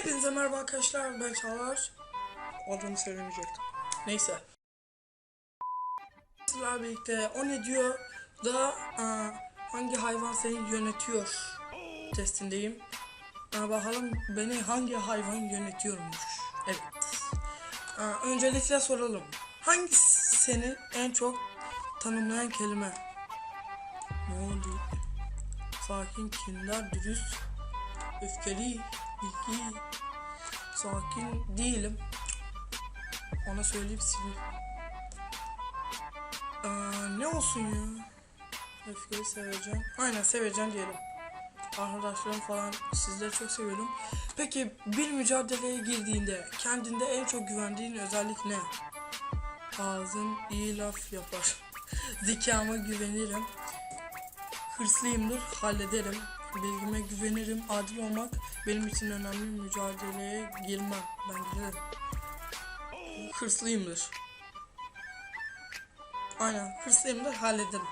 Hepinize merhaba arkadaşlar ben Çağlar. Adını söylemeyecektim. Neyse. Sizlerle birlikte o ne diyor? Da aa, hangi hayvan seni yönetiyor? Testindeyim. Aa, Bakalım beni hangi hayvan yönetiyormuş? Evet. Aa, Öncelikle soralım. Hangisi seni en çok tanımlayan kelime? Ne oldu? Sakin, kindar, dürüst öfkeli, bilgi, sakin değilim. Ona söyleyip sileyim. Ee, ne olsun ya? Öfkeli seveceğim. Aynen seveceğim diyelim. Arkadaşlarım falan sizleri çok seviyorum. Peki bir mücadeleye girdiğinde kendinde en çok güvendiğin özellik ne? Ağzım iyi laf yapar. Zekama güvenirim. Hırslıyımdır, hallederim. Bilgime güvenirim. Adil olmak benim için önemli. Mücadeleye girmem. Ben giderim. Hırslıyımdır. Aynen, hırslıyımdır, hallederim.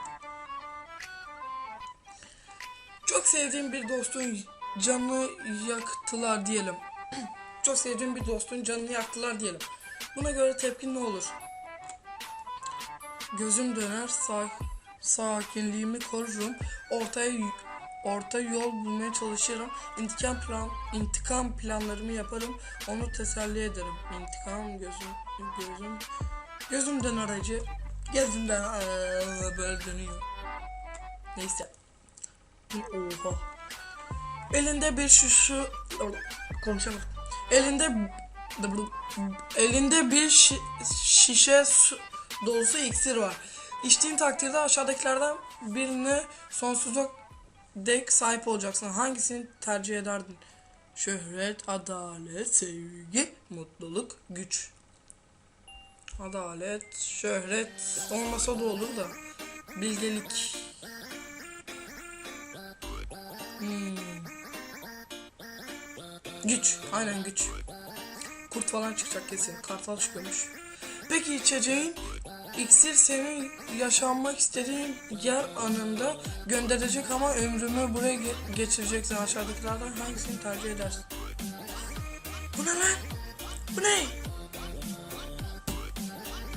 Çok sevdiğim bir dostun canını yaktılar diyelim. Çok sevdiğim bir dostun canını yaktılar diyelim. Buna göre tepkin ne olur? Gözüm döner, sa sakinliğimi korurum. Ortaya orta yol bulmaya çalışırım. İntikam plan intikam planlarımı yaparım. Onu teselli ederim. İntikam gözüm gözüm gözümden aracı gözümden aa, böyle dönüyor. Neyse. Oha. Elinde bir şişe konuşamadım. Elinde elinde bir şi- şişe su dolusu iksir var. İçtiğin takdirde aşağıdakilerden birine sonsuza dek sahip olacaksın. Hangisini tercih ederdin? Şöhret, adalet, sevgi, mutluluk, güç. Adalet, şöhret olmasa da olur da bilgelik. Hmm. Güç, aynen güç. Kurt falan çıkacak kesin. Kartal çıkıyormuş. Peki içeceğin iksir senin yaşanmak istediğin yer anında gönderecek ama ömrümü buraya ge- geçireceksin aşağıdakilerden hangisini tercih edersin? Bu ne lan? Bu ne?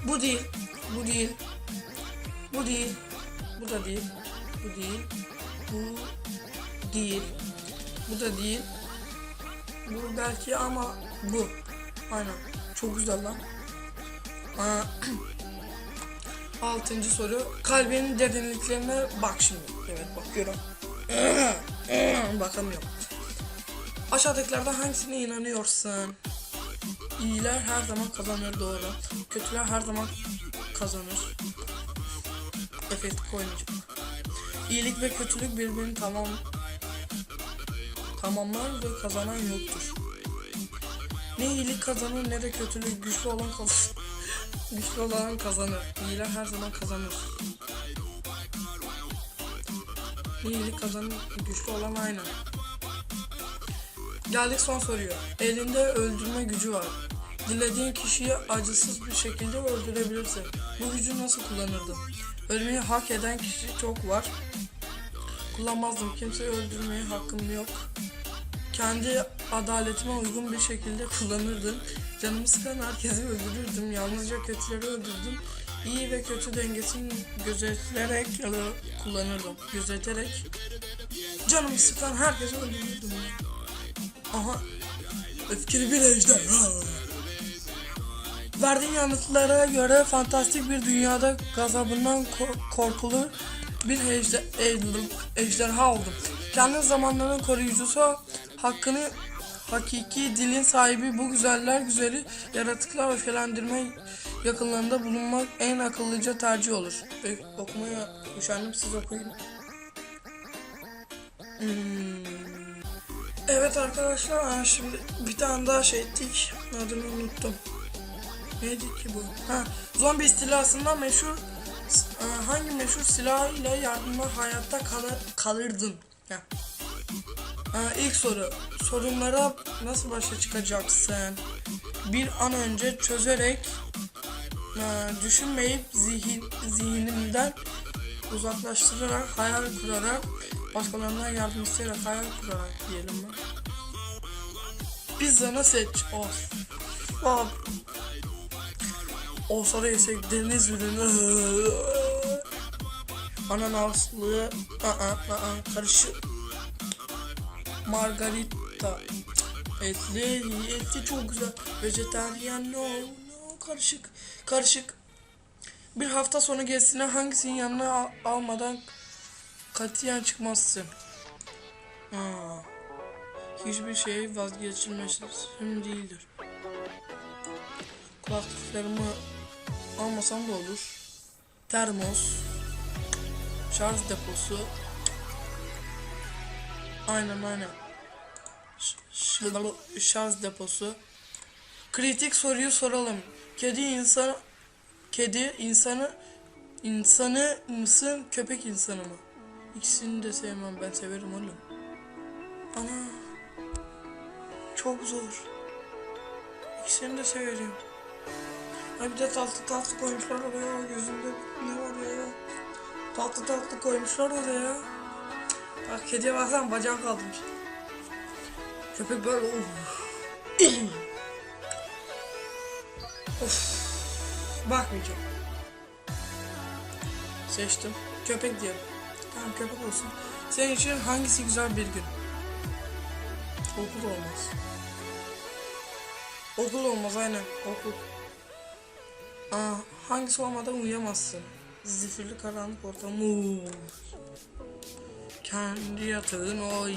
Bu değil. Bu değil. Bu değil. Bu da değil. Bu değil. Bu değil. Bu da değil. Bu belki ama bu. Aynen. Çok güzel lan. Aa, Altıncı soru. Kalbinin derinliklerine bak şimdi. Evet bakıyorum. Bakamıyorum. Aşağıdakilerden hangisine inanıyorsun? İyiler her zaman kazanır doğru. Kötüler her zaman kazanır. Efekt koymayacağım. İyilik ve kötülük birbirini tamam tamamlar ve kazanan yoktur. Ne iyilik kazanır ne de kötülük güçlü olan kazanır. Güçlü olan kazanır. İyiler her zaman kazanır. İyilik kazanır güçlü olan aynı. Geldik son soruya. Elinde öldürme gücü var. Dilediğin kişiyi acısız bir şekilde öldürebilirsin. Bu gücü nasıl kullanırdın? Ölmeyi hak eden kişi çok var. Kullanmazdım. Kimseyi öldürmeye hakkım yok. Kendi adaletime uygun bir şekilde kullanırdım. Canımı sıkan herkesi öldürürdüm. Yalnızca kötüleri öldürdüm. İyi ve kötü dengesini gözeterek ya da kullanırdım. Gözeterek canımı sıkan herkesi öldürürdüm. Aha. Öfkeli bir ejderha. Verdiğin yanıtlara göre fantastik bir dünyada gazabından ko- korkulur bir ejder- ejderha oldum. Kendi zamanlarının koruyucusu hakkını hakiki dilin sahibi bu güzeller güzeli yaratıklar öfkelendirme yakınlarında bulunmak en akıllıca tercih olur. E, okumaya üşendim siz okuyun. Hmm. Evet arkadaşlar şimdi bir tane daha şey ettik. Adını unuttum. Neydi ki bu? Ha, zombi istilasından meşhur hangi meşhur silah ile yardımla hayatta kalır, kalırdın? Ha. Ha, ilk soru. Sorunlara nasıl başa çıkacaksın? Bir an önce çözerek e, düşünmeyip zihin, zihnimden uzaklaştırarak, hayal kurarak, başkalarına yardım isteyerek hayal kurarak diyelim mi? Pizzanı seç. Of. Abi. Olsa da yesek deniz ürünü. Ananaslı. Aa, aa, karışık. Margarita. Etli, etli çok güzel. Vejetaryen no, no, karışık. Karışık. Bir hafta sonu gezisine hangisinin yanına al- almadan katiyen çıkmazsın. Aa, hiçbir şey vazgeçilmezim değildir. Kulaklıklarımı almasam da olur. Termos. Şarj deposu. Aynen aynen. Ş- ş- şarj deposu. Kritik soruyu soralım. Kedi insan kedi insanı insanı mısın köpek insanı mı? İkisini de sevmem ben severim oğlum. Ana çok zor. İkisini de severim. Ay bir de tatlı tatlı koymuşlar oraya gözümde ne var ya? Tatlı tatlı koymuşlar oraya. Bak kediye baksana bacağı kalmış. Köpek böyle of. of. Bakmayacağım. Seçtim. Köpek diyelim. Tamam köpek olsun. Senin için hangisi güzel bir gün? Okul olmaz. Okul olmaz aynen. Okul. Aa, hangisi olmadan uyuyamazsın? Zifirli karanlık ortam. Kendi yatağın oy.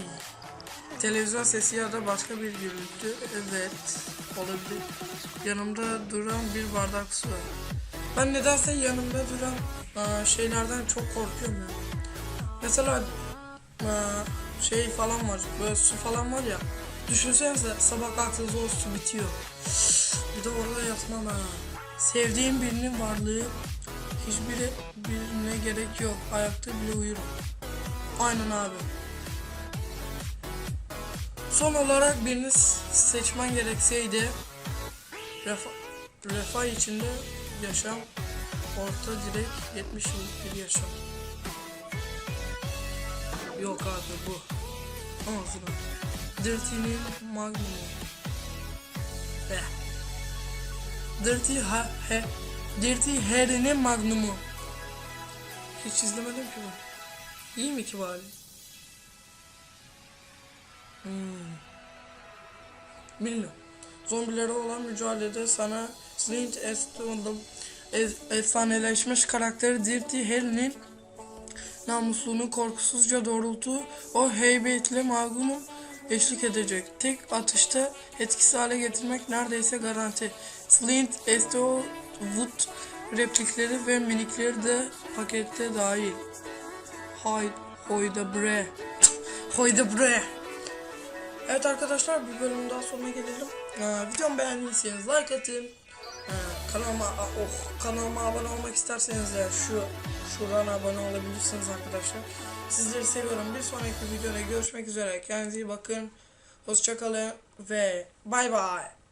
Televizyon sesi ya da başka bir gürültü. Evet. Olabilir. Yanımda duran bir bardak su. Ben nedense yanımda duran aa, şeylerden çok korkuyorum ya. Mesela aa, şey falan var. Böyle su falan var ya. Düşünsenize sabah kalktığınızda o su bitiyor. Bir de orada yatmam ha. Sevdiğim birinin varlığı hiçbiri birine gerek yok. Ayakta bile uyurum. Aynen abi. Son olarak birini seçmen gerekseydi refa, refah içinde yaşam orta direk 70 yıllık bir yaşam. Yok abi bu. Ağzına. Dirty'nin magnumu. Be. Dirty ha he. Dirty Harry'nin magnumu. Hiç izlemedim ki ben. İyi mi ki bari? Hmm. Bilmiyorum. Zombilere olan mücadelede sana Clint Eastwood'un e- efsaneleşmiş karakteri Dirty Harry'nin namusluğunu korkusuzca doğrultu o heybetli magunu eşlik edecek. Tek atışta etkisiz hale getirmek neredeyse garanti. Clint Eastwood replikleri ve minikleri de pakette dahil. Hay, hoyda bre. hoyda bre. Evet arkadaşlar bir bölümün daha sonuna gelelim. Ee, videomu beğendiyseniz like atın. Ee, kanalıma oh kanalıma abone olmak isterseniz de şu şuradan abone olabilirsiniz arkadaşlar. Sizleri seviyorum. Bir sonraki videoda görüşmek üzere. Kendinize iyi bakın. Hoşçakalın ve bay bay.